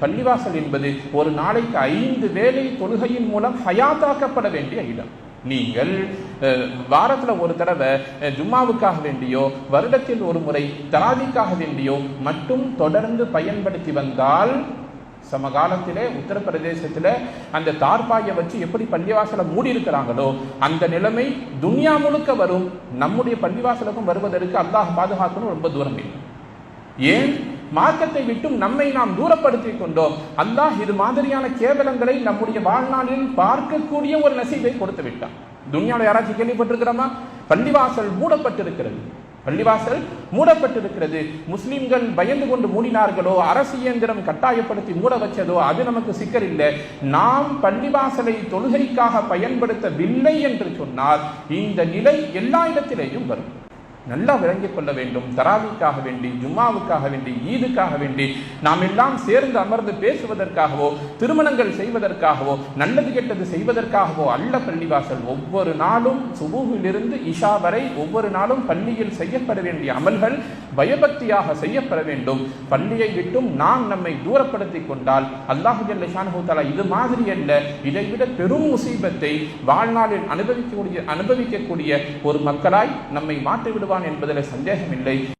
பள்ளிவாசல் என்பது ஒரு நாளைக்கு ஐந்து வேளை தொழுகையின் மூலம் ஹயாத்தாக்கப்பட வேண்டிய இடம். நீங்கள் வாரத்தில் ஒரு தடவை ஜும்மாவுக்காக வேண்டியோ வருடத்தில் ஒரு முறை தராதிக்காக வேண்டியோ மட்டும் தொடர்ந்து பயன்படுத்தி வந்தால் சமகாலத்திலே உத்தரப்பிரதேசத்தில் அந்த தார்பாயை வச்சு எப்படி பள்ளிவாசலை மூடி இருக்கிறாங்களோ அந்த நிலைமை துனியா முழுக்க வரும். நம்முடைய பள்ளிவாசலுக்கும் வருவதற்கு அல்லாஹ் பாதுகாக்கணும் ரொம்ப தூரம் இல்லை. ஏன்? மார்க்கத்தை விட்டும் நம்மை நாம் தூரப்படுத்திக் கொண்டோம். அல்லாஹ் இது மாதிரியான கேவலங்களை நம்முடைய வாழ்நாளில் பார்க்கக்கூடிய ஒரு நசீபை கொடுத்து விட்டான். துனியாவில் யாராச்சும் கேள்விப்பட்டிருக்கிறோமா? பள்ளிவாசல் மூடப்பட்டிருக்கிறது. பள்ளிவாசல் மூடப்பட்டிருக்கிறது. முஸ்லிம்கள் பயந்து கொண்டு மூடினார்களோ அரசு இயந்திரம் கட்டாயப்படுத்தி மூட வச்சதோ அது நமக்கு சிக்கல் இல்லை நாம் பள்ளிவாசலை தொழுகைக்காக பயன்படுத்தவில்லை என்று சொன்னால் இந்த நிலை எல்லா இடத்திலேயும் வரும். நல்லா விளங்கிக் கொள்ள வேண்டும் தராவிக்காக வேண்டி ஜும்மாவுக்காக வேண்டி ஈதுக்காக வேண்டி நாம் எல்லாம் சேர்ந்து அமர்ந்து பேசுவதற்காகவோ திருமணங்கள் செய்வதற்காகவோ நல்லது கெட்டது செய்வதற்காகவோ அல்ல பள்ளிவாசல். ஒவ்வொரு நாளும் சுபூகிலிருந்து இஷா வரை ஒவ்வொரு நாளும் பள்ளியில் செய்யப்பட வேண்டிய அமல்கள் பயபக்தியாக செய்யப்பட வேண்டும். பள்ளியை விட்டும் நாம் நம்மை தூரப்படுத்திக் கொண்டால் அல்லாஹு ஜல்ல இது மாதிரி அல்ல. இதைவிட பெரும் முசீபத்தை வாழ்நாளில் அனுபவிக்கக்கூடிய அனுபவிக்கக்கூடிய ஒரு மக்களாய் நம்மை மாற்றிவிடுவார். விடுவான் என்பதில் சந்தேகமில்லை.